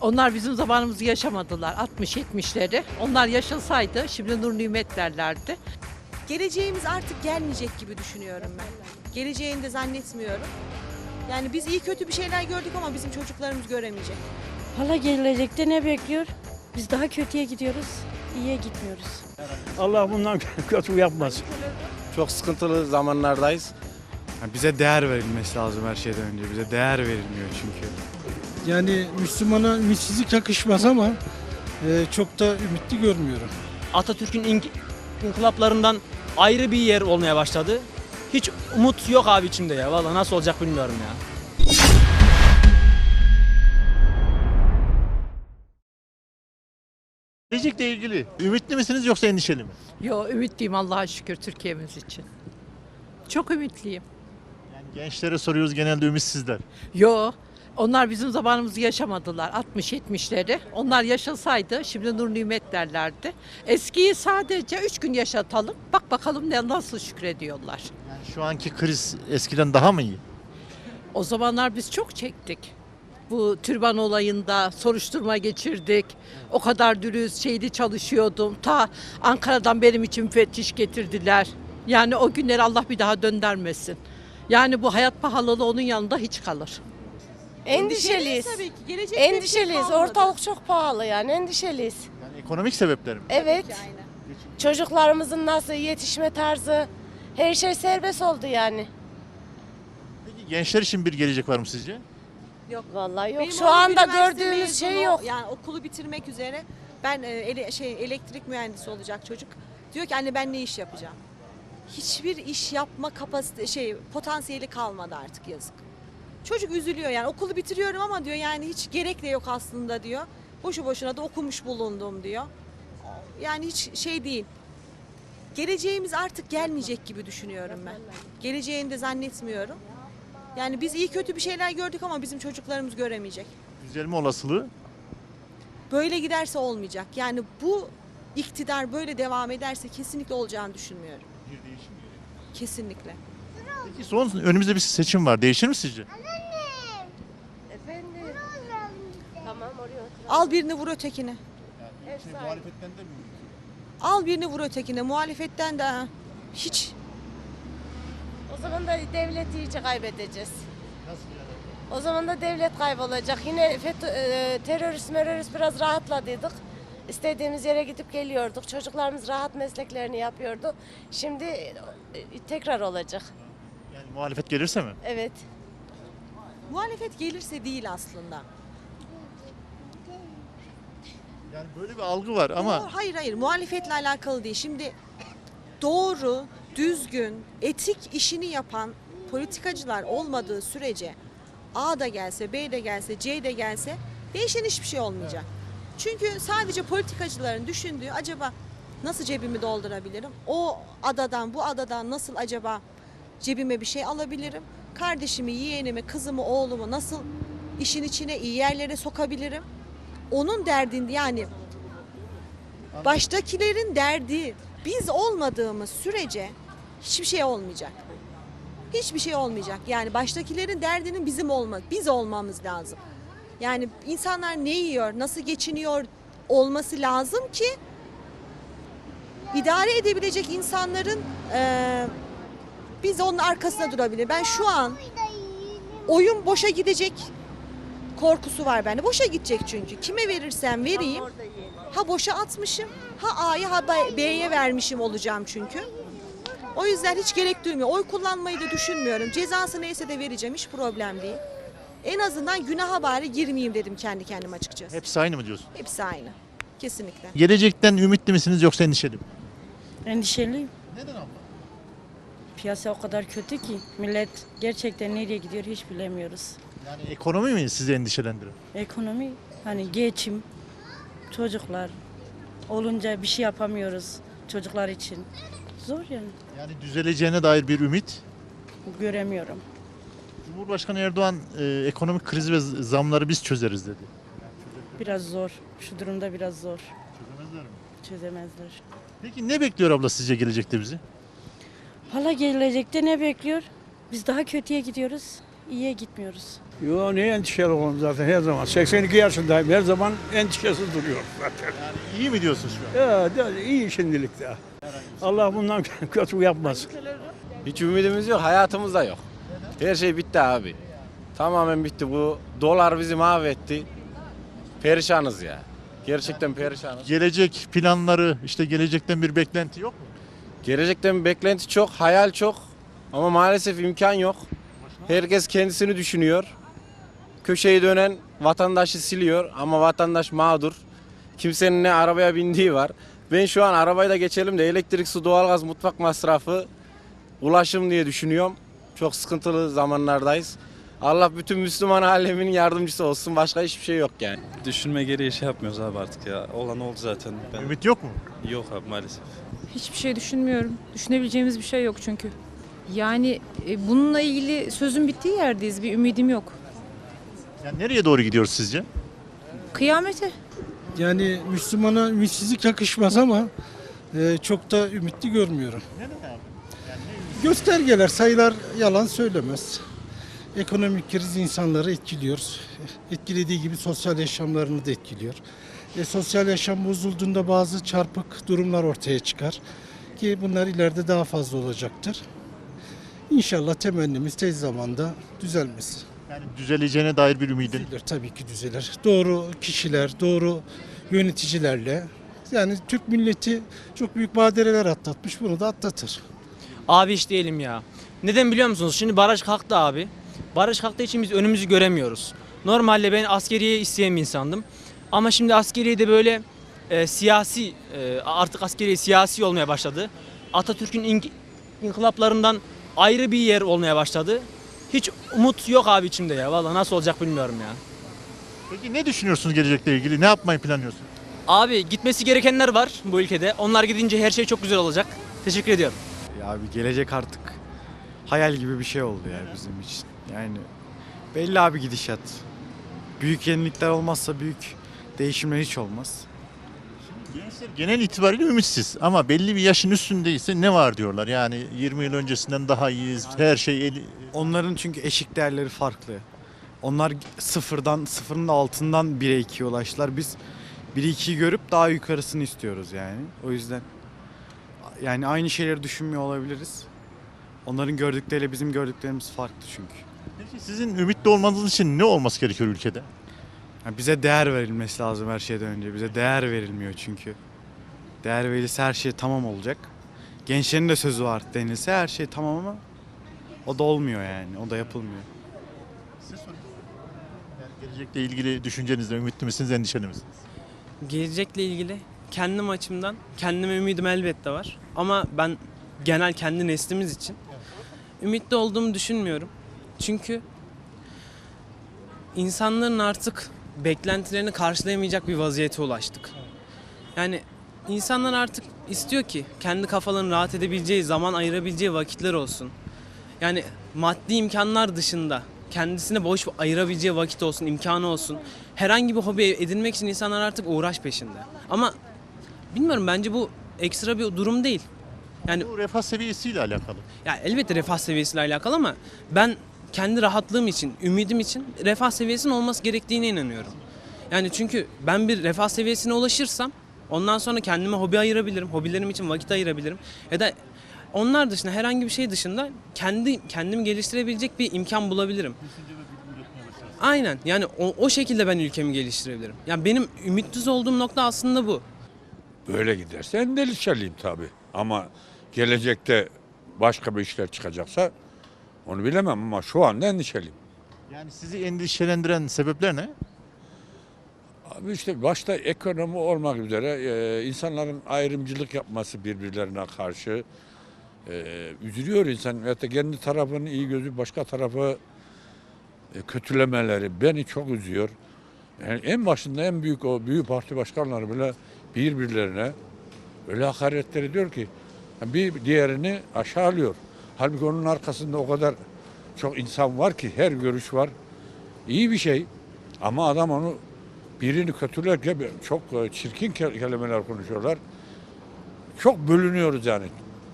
Onlar bizim zamanımızı yaşamadılar 60-70'leri. Onlar yaşasaydı şimdi nur nimet derlerdi. Geleceğimiz artık gelmeyecek gibi düşünüyorum ben. Geleceğini de zannetmiyorum. Yani biz iyi kötü bir şeyler gördük ama bizim çocuklarımız göremeyecek. Hala gelecekte ne bekliyor? Biz daha kötüye gidiyoruz, iyiye gitmiyoruz. Allah bundan kötü yapmaz. Çok sıkıntılı zamanlardayız. Yani bize değer verilmesi lazım her şeyden önce. Bize değer verilmiyor çünkü. Yani Müslümana ümitsizlik yakışmaz ama e, çok da ümitli görmüyorum. Atatürk'ün ink- inkılaplarından ayrı bir yer olmaya başladı. Hiç umut yok abi içimde ya. Vallahi nasıl olacak bilmiyorum ya. Gelecekle ilgili ümitli misiniz yoksa endişeli mi? Yo ümitliyim Allah'a şükür Türkiye'miz için. Çok ümitliyim. Yani gençlere soruyoruz genelde ümitsizler. Yo onlar bizim zamanımızı yaşamadılar 60-70'leri. Onlar yaşasaydı şimdi nur nimet derlerdi. Eskiyi sadece 3 gün yaşatalım. Bak bakalım ne nasıl şükrediyorlar. Yani şu anki kriz eskiden daha mı iyi? O zamanlar biz çok çektik. Bu türban olayında soruşturma geçirdik. O kadar dürüst şeydi çalışıyordum. Ta Ankara'dan benim için müfettiş getirdiler. Yani o günleri Allah bir daha döndürmesin. Yani bu hayat pahalılığı onun yanında hiç kalır. Endişeliyiz. Tabii ki. Gelecekte bir şey Endişeliyiz. Ortalık çok pahalı yani endişeliyiz. Yani ekonomik sebepler mi? Evet. Çocuklarımızın nasıl yetişme tarzı her şey serbest oldu yani. Peki gençler için bir gelecek var mı sizce? Yok. Vallahi yok. Benim Şu oğlum anda üniversite gördüğümüz şey yok. Yani okulu bitirmek üzere. Ben e, ele- şey elektrik mühendisi olacak çocuk. Diyor ki anne ben ne iş yapacağım? Hiçbir iş yapma kapasite şey potansiyeli kalmadı artık yazık. Çocuk üzülüyor yani okulu bitiriyorum ama diyor yani hiç gerek de yok aslında diyor. Boşu boşuna da okumuş bulundum diyor. Yani hiç şey değil. Geleceğimiz artık gelmeyecek gibi düşünüyorum ben. Geleceğini de zannetmiyorum. Yani biz iyi kötü bir şeyler gördük ama bizim çocuklarımız göremeyecek. Düzelme olasılığı Böyle giderse olmayacak. Yani bu iktidar böyle devam ederse kesinlikle olacağını düşünmüyorum. bir değişim. Kesinlikle. Peki son önümüzde bir seçim var. Değişir mi sizce? Efendim. Tamam oraya otur. Al birini vur ötekine. Şey, muhalefetten de mi? Al birini vur ötekine. Muhalefetten de ha. hiç. O zaman da devleti iyice kaybedeceğiz. O zaman da devlet kaybolacak. Yine FETÖ, e, terörist merörist biraz rahatladıydık. İstediğimiz yere gidip geliyorduk. Çocuklarımız rahat mesleklerini yapıyordu. Şimdi e, tekrar olacak. Muhalefet gelirse mi? Evet. Muhalefet gelirse değil aslında. Yani böyle bir algı var ama Doğru, hayır hayır muhalefetle alakalı değil. Şimdi doğru, düzgün, etik işini yapan politikacılar olmadığı sürece A da gelse, B de gelse, C de gelse değişen hiçbir şey olmayacak. Çünkü sadece politikacıların düşündüğü acaba nasıl cebimi doldurabilirim? O adadan, bu adadan nasıl acaba cebime bir şey alabilirim? Kardeşimi, yeğenimi, kızımı, oğlumu nasıl işin içine iyi yerlere sokabilirim? Onun derdinde yani baştakilerin derdi biz olmadığımız sürece hiçbir şey olmayacak. Hiçbir şey olmayacak. Yani baştakilerin derdinin bizim olma, biz olmamız lazım. Yani insanlar ne yiyor, nasıl geçiniyor olması lazım ki idare edebilecek insanların eee, biz onun arkasında durabilir. Ben şu an oyun boşa gidecek korkusu var bende. Boşa gidecek çünkü. Kime verirsem vereyim ha boşa atmışım ha A'ya ha B'ye vermişim olacağım çünkü. O yüzden hiç gerek duymuyor. Oy kullanmayı da düşünmüyorum. Cezası neyse de vereceğim hiç problem değil. En azından günaha bari girmeyeyim dedim kendi kendime açıkçası. hepsi aynı mı diyorsun? Hepsi aynı. Kesinlikle. Gelecekten ümitli misiniz yoksa endişeli mi? Endişeliyim. Piyasa o kadar kötü ki millet gerçekten nereye gidiyor hiç bilemiyoruz. Yani ekonomi mi sizi endişelendiriyor? Ekonomi hani geçim, çocuklar olunca bir şey yapamıyoruz çocuklar için. Zor yani Yani düzeleceğine dair bir ümit. göremiyorum. Cumhurbaşkanı Erdoğan e, ekonomik krizi ve zamları biz çözeriz dedi. Biraz zor. Şu durumda biraz zor. Çözemezler mi? Çözemezler. Peki ne bekliyor abla sizce gelecekte bizi? Hala gelecekte ne bekliyor? Biz daha kötüye gidiyoruz, iyiye gitmiyoruz. Yo niye endişeli olalım zaten her zaman. 82 yaşındayım her zaman endişesiz duruyorum zaten. İyi mi diyorsun şu an? Ya de- iyi şimdilik de. Allah bundan kötü yapmasın. Hiç ümidimiz yok, hayatımız da yok. Her şey bitti abi. Tamamen bitti. Bu dolar bizi mahvetti. Perişanız ya. Gerçekten perişanız. Gelecek planları, işte gelecekten bir beklenti yok mu? Gelecekten beklenti çok, hayal çok. Ama maalesef imkan yok. Herkes kendisini düşünüyor. Köşeyi dönen vatandaşı siliyor ama vatandaş mağdur. Kimsenin ne arabaya bindiği var. Ben şu an arabayı da geçelim de elektrik, su, doğalgaz, mutfak masrafı, ulaşım diye düşünüyorum. Çok sıkıntılı zamanlardayız. Allah bütün Müslüman aleminin yardımcısı olsun. Başka hiçbir şey yok yani. Düşünme gereği şey yapmıyoruz abi artık ya. Olan oldu zaten. Ben... Ümit yok mu? Yok abi maalesef. Hiçbir şey düşünmüyorum. Düşünebileceğimiz bir şey yok çünkü. Yani e, bununla ilgili sözün bittiği yerdeyiz. Bir ümidim yok. Yani nereye doğru gidiyoruz sizce? Kıyamete. Yani Müslümana ümitsizlik yakışmaz ama e, çok da ümitli görmüyorum. Neden abi? Göstergeler, sayılar yalan söylemez. Ekonomik kriz insanları etkiliyor. Etkilediği gibi sosyal yaşamlarını da etkiliyor. E, sosyal yaşam bozulduğunda bazı çarpık durumlar ortaya çıkar. Ki bunlar ileride daha fazla olacaktır. İnşallah temennimiz tez zamanda düzelmesi. Yani düzeleceğine dair bir ümidin. Düzelir, tabii ki düzelir. Doğru kişiler, doğru yöneticilerle. Yani Türk milleti çok büyük badireler atlatmış, bunu da atlatır. Abi iş diyelim ya. Neden biliyor musunuz? Şimdi baraj kalktı abi. Baraj kalktığı için biz önümüzü göremiyoruz. Normalde ben askeriye isteyen bir insandım. Ama şimdi askeriye de böyle e, siyasi, e, artık askeriye siyasi olmaya başladı. Atatürk'ün ink- inkılaplarından ayrı bir yer olmaya başladı. Hiç umut yok abi içimde ya. Vallahi nasıl olacak bilmiyorum ya. Peki ne düşünüyorsunuz gelecekle ilgili? Ne yapmayı planlıyorsunuz? Abi gitmesi gerekenler var bu ülkede. Onlar gidince her şey çok güzel olacak. Teşekkür ediyorum. Ya abi gelecek artık hayal gibi bir şey oldu ya bizim için. Yani belli abi gidişat. Büyük yenilikler olmazsa büyük değişimler hiç olmaz. Gençler genel itibariyle ümitsiz ama belli bir yaşın üstündeyse ne var diyorlar. Yani 20 yıl öncesinden daha iyiyiz. Her şey eli... Onların çünkü eşik değerleri farklı. Onlar sıfırdan, sıfırın da altından 1'e 2'ye ulaştılar. Biz 1'i 2'yi görüp daha yukarısını istiyoruz yani. O yüzden yani aynı şeyleri düşünmüyor olabiliriz. Onların gördükleriyle bizim gördüklerimiz farklı çünkü. Peki sizin ümitli olmanız için ne olması gerekiyor ülkede? Yani bize değer verilmesi lazım her şeyden önce. Bize değer verilmiyor çünkü. Değer verilse her şey tamam olacak. Gençlerin de sözü var denilse her şey tamam ama o da olmuyor yani. O da yapılmıyor. Size sorayım. Yani gelecekle ilgili düşüncenizde ümitli misiniz, endişeli misiniz? Gelecekle ilgili kendim açımdan kendime ümidim elbette var. Ama ben genel kendi neslimiz için ümitli olduğumu düşünmüyorum. Çünkü insanların artık beklentilerini karşılayamayacak bir vaziyete ulaştık. Yani insanlar artık istiyor ki kendi kafalarını rahat edebileceği, zaman ayırabileceği vakitler olsun. Yani maddi imkanlar dışında kendisine boş ayırabileceği vakit olsun, imkanı olsun. Herhangi bir hobi edinmek için insanlar artık uğraş peşinde. Ama bilmiyorum bence bu ekstra bir durum değil. Yani Bu refah seviyesiyle alakalı. ya elbette refah seviyesiyle alakalı ama ben kendi rahatlığım için, ümidim için refah seviyesinin olması gerektiğine inanıyorum. Yani çünkü ben bir refah seviyesine ulaşırsam ondan sonra kendime hobi ayırabilirim, hobilerim için vakit ayırabilirim. Ya da onlar dışında herhangi bir şey dışında kendi kendimi geliştirebilecek bir imkan bulabilirim. Aynen. Yani o, o şekilde ben ülkemi geliştirebilirim. Yani benim ümitsiz olduğum nokta aslında bu. Böyle giderse endişeliyim tabii. Ama gelecekte başka bir işler çıkacaksa onu bilemem ama şu anda endişeliyim. Yani sizi endişelendiren sebepler ne? Abi işte başta ekonomi olmak üzere e, insanların ayrımcılık yapması birbirlerine karşı e, üzülüyor insan. Da kendi tarafının iyi gözü başka tarafı e, kötülemeleri beni çok üzüyor. Yani en başında en büyük o büyük parti başkanları bile birbirlerine öyle hakaretler ediyor ki bir diğerini aşağılıyor. Halbuki onun arkasında o kadar çok insan var ki her görüş var. İyi bir şey ama adam onu birini kötülerken çok e, çirkin ke- kelimeler konuşuyorlar. Çok bölünüyoruz yani.